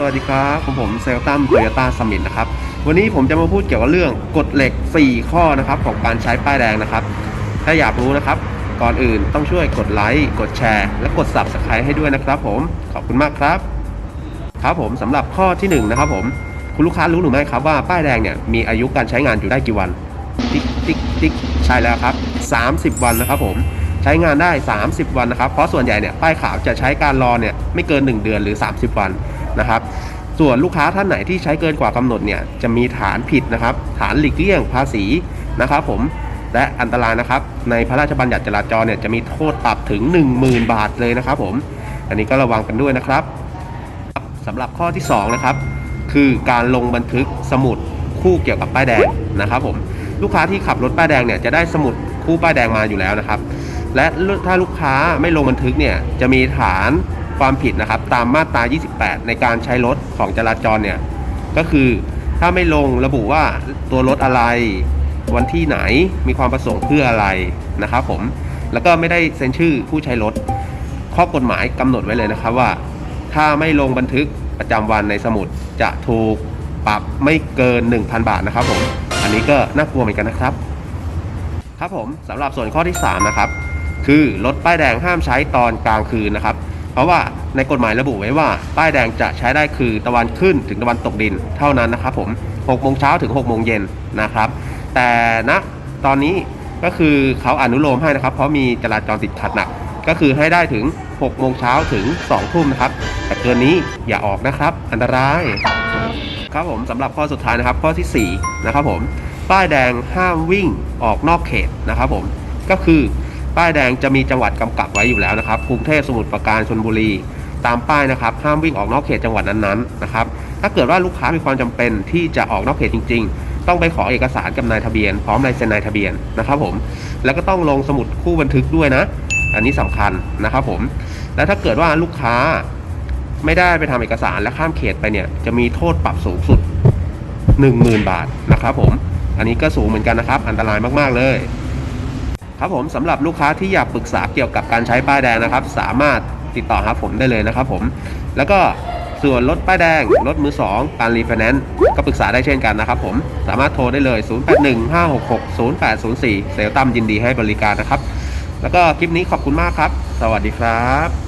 สวัสดีครับผมผมเซลตัมโตโยต้าสมิธนะครับ วันนี้ผมจะมาพูดเกี่ยวกับเรื่องกฎเหล็ก 4 ข้อนะครับของการใช้ป้ายแดงนะครับ ถ้าอยากรู้นะครับ ก่อนอื่นต้องช่วยกดไลค์กดแชร์ และกด Subscribe ให้ด้วยนะครับ ผมขอบคุณมากครับ ครับผมสำหรับข้อที่1นะครับผมคุณลูกค้ารู้หรือไม่ครับว่าป้ายแดงเนี่ยมีอายุการใช้งานอยู่ได้กี่วัน ติ๊กติ๊กติ๊กใช่แล้วครับ 30 วันนะครับผมใช้งานได้ 30 วันนะครับ เพราะส่วนใหญ่เนี่ยป้ายขาวจะใช้การรอเนี่ยไม่เกิน 1 เดือนหรือ 30 วัน นะครับ ส่วนลูกค้าท่านไหนที่ใช้เกินกว่ากำหนดเนี่ยจะมีฐานผิดนะครับ ฐานหลีกเลี่ยงภาษีนะครับ ผมและอันตรายนะครับ ในพระราชบัญญัติจราจรเนี่ยจะมีโทษปรับถึง 10,000 บาทเลยนะครับ ผม อันนี้ก็ระวังกันด้วยนะครับสำหรับข้อที่2นะครับคือการลงบันทึกสมุดคู่เกี่ยวกับป้ายแดงนะครับ ผมลูกค้าที่ขับรถป้ายแดงเนี่ยจะได้สมุดคู่ป้ายแดงมาอยู่แล้วนะครับ และถ้าลูกค้าไม่ลงบันทึกเนี่ยจะมีฐาน ความผิดนะครับตามมาตรา 28 ในการใช้รถของจราจรเนี่ยก็คือถ้าไม่ลงระบุว่าตัวรถอะไร วันที่ไหนมีความประสงค์เพื่ออะไรนะครับผมแล้วก็ไม่ได้เซ็นชื่อผู้ใช้รถ ข้อกฎหมายกำหนดไว้เลยนะครับว่า ถ้าไม่ลงบันทึกประจำวันในสมุดจะถูกปรับไม่เกิน 1,000 บาทนะครับผมอันนี้ก็น่ากลัวเหมือนกันนะครับ ครับผมสำหรับส่วนข้อที่ 3 นะครับ คือรถป้ายแดงห้ามใช้ตอนกลางคืนนะครับเพราะว่าในกฎหมายระบุไว้ว่า ป้ายแดงจะใช้ได้คือตะวันขึ้นถึงตะวันตกดินเท่านั้นนะครับผม6โมงเช้าถึง6โมงเย็นนะครับ แต่ณตอนนี้ก็คือเขาอนุโลมให้นะครับ เพราะมีจราจรติดขัดหนัก ก็คือให้ได้ถึง6โมงเช้าถึง2ทุ่มนะครับ แต่เกินนี้อย่าออกนะครับ อันตรายครับผมสำหรับข้อสุดท้ายนะครับ ข้อทีสี่4 นะครับผม ป้ายแดงห้ามวิ่งออกนอกเขตนะครับผมก็คือ ป้ายแดงจะมีจังหวัดกำกับไว้อยู่แล้วนะครับกรุงเทพสมุทรปราการชลบุรี ตามป้ายนะครับห้ามวิ่งออกนอกเขตจังหวัดนั้นๆนะครับถ้าเกิดว่าลูกค้ามีความจำเป็นที่จะออกนอกเขตจริง ๆ ต้องไปขอเอกสารกับนายทะเบียน พร้อมลายเซ็นนายทะเบียนนะครับผมแล้วก็ต้องลงสมุดคู่บันทึกด้วยนะ อันนี้สำคัญนะครับผมและถ้าเกิดว่าลูกค้าไม่ได้ไปทำเอกสารและข้ามเขตไปเนี่ยจะมีโทษปรับสูงสุด 10,000 บาทนะครับผมอันนี้ก็สูงเหมือนกันนะครับ อันตรายมาก ๆ เลย ครับผมสำหรับลูกค้าที่อยากปรึกษาเกี่ยวกับการใช้ป้ายแดงนะครับ สามารถติดต่อหาผมได้เลยนะครับผม แล้วก็ส่วนรถป้ายแดง รถมือ 2 การรีไฟแนนซ์ก็ปรึกษาได้เช่นกันนะครับผม สามารถโทรได้เลย 0815660804 เซลตัมยินดีให้บริการนะครับ แล้วก็คลิปนี้ขอบคุณมากครับ สวัสดีครับ